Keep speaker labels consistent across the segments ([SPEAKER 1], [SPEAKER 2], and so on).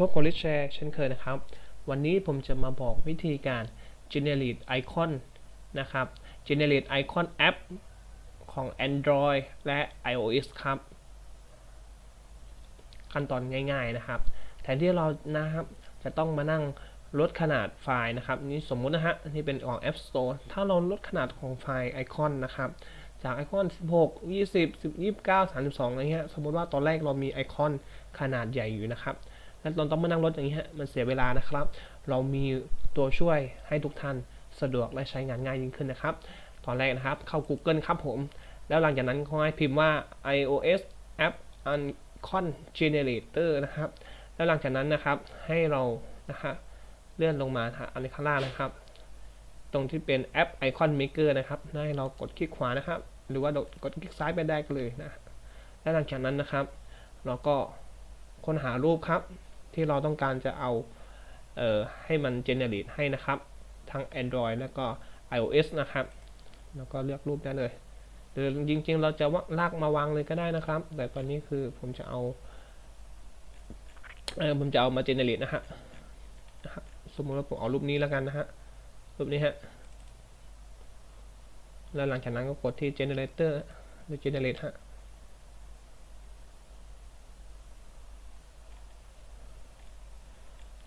[SPEAKER 1] พบกับลิชแชร์เช่นเคยนะครับ วันนี้ผมจะมาบอกวิธีการ generate icon นะครับ generate icon app ของ Android และ iOS ครับ ขั้นตอนง่าย ๆนะครับ แทนที่เรานะครับจะต้องมานั่งลดขนาดไฟล์นะครับ นี่สมมุตินะฮะนี่เป็นของ App Store ถ้าเราลดขนาดของไฟล์ไอคอนนะครับ จากไอคอน 16 20 10 29 32อะไรเงี้ยสมมติว่าตอนแรกเรามีไอคอนขนาดใหญ่อยู่นะครับ แล้วเราต้องมานั่งลดอย่างนี้ฮะมันเสียเวลานะครับ เรามีตัวช่วยให้ทุกท่านสะดวกและใช้งานง่ายยิ่งขึ้นนะครับ ตอนแรกนะครับเข้า Google ครับผม แล้วหลังจากนั้นก็ให้พิมพ์ว่า iOS app icon generator นะครับ แล้วหลังจากนั้นนะครับให้เรานะฮะเลื่อนลงมาฮะอันนี้ข้างล่างนะครับ ตรงที่เป็นแอป Icon Maker นะครับให้เรากดคลิกขวานะครับ หรือว่ากดคลิกซ้ายไปได้ก็เลยนะ และหลังจากนั้นนะครับ เราก็ค้นหารูปครับ ที่เราต้องการจะเอาเอ่อให้มัน generate ให้นะครับ ทั้ง Android แล้วก็ iOS นะครับ แล้วก็เลือกรูปได้เลยหรือจริงๆ เราจะวลากมาวางเลยก็ได้นะครับ แต่ตอนนี้คือผมจะเอาเออผมจะเอามา generate นะฮะสมมติว่าผมเอารูปนี้แล้วกันนะฮะรูปนี้ฮะแล้วหลังจากนั้นก็กดที่ generator หรือ generate ฮะ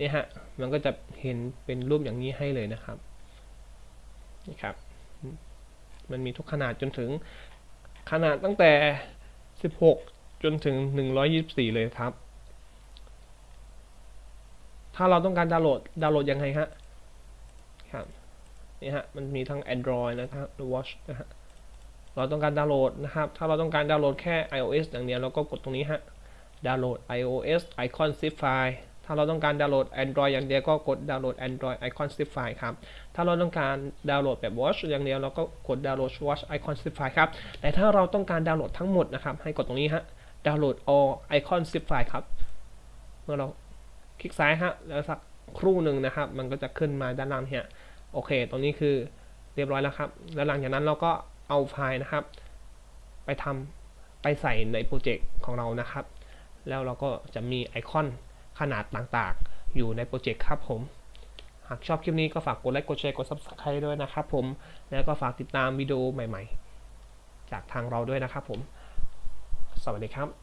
[SPEAKER 1] นี่ฮะมันก็จะเห็นเป็นรูปอย่างนี้ให้เลยนะครับนี่ครับ มันมีทุกขนาดจนถึงขนาดตั้งแต่ 16 จนถึง 124 เลยครับ ถ้าเราต้องการดาวน์โหลดดาวน์โหลดยังไงฮะครับนี่ฮะมันมีทั้ง Android นะครับ Watch นะฮะเราต้องการดาวน์โหลดนะครับ ถ้าเราต้องการดาวน์โหลดแค่ iOS อย่างเดียวเราก็กดตรงนี้ฮะ ดาวน์โหลด iOS icon zip file ถ้าเราต้องการดาวน์โหลด Android อย่างเดียวก็กดดาวน์โหลด Android icon zip file ครับ ถ้าเราต้องการดาวน์โหลดแบบ Watch อย่างเดียวเราก็กดดาวน์โหลด Watch icon zip file ครับ แต่ถ้าเราต้องการดาวน์โหลดทั้งหมดนะครับให้กดตรงนี้ฮะ ดาวน์โหลด all icon zip file ครับ เมื่อเราคลิกซ้ายฮะแล้วสักครู่หนึ่งนะครับ มันก็จะขึ้นมาด้านล่างเนี่ยโอเค ตรงนี้คือเรียบร้อยแล้วครับ แล้วหลังจากนั้นเราก็เอาไฟล์นะครับ ไปทำไปใส่ในโปรเจกต์ของเรานะครับ แล้วเราก็จะมีไอคอน ขนาดต่างๆ อยู่ในโปรเจกต์ครับผม หากชอบคลิปนี้ก็ฝากกดไลค์กดแชร์กด Subscribe ด้วยนะครับผม แล้วก็ฝากติดตามวิดีโอใหม่ๆ จากทางเราด้วยนะครับผม สวัสดีครับ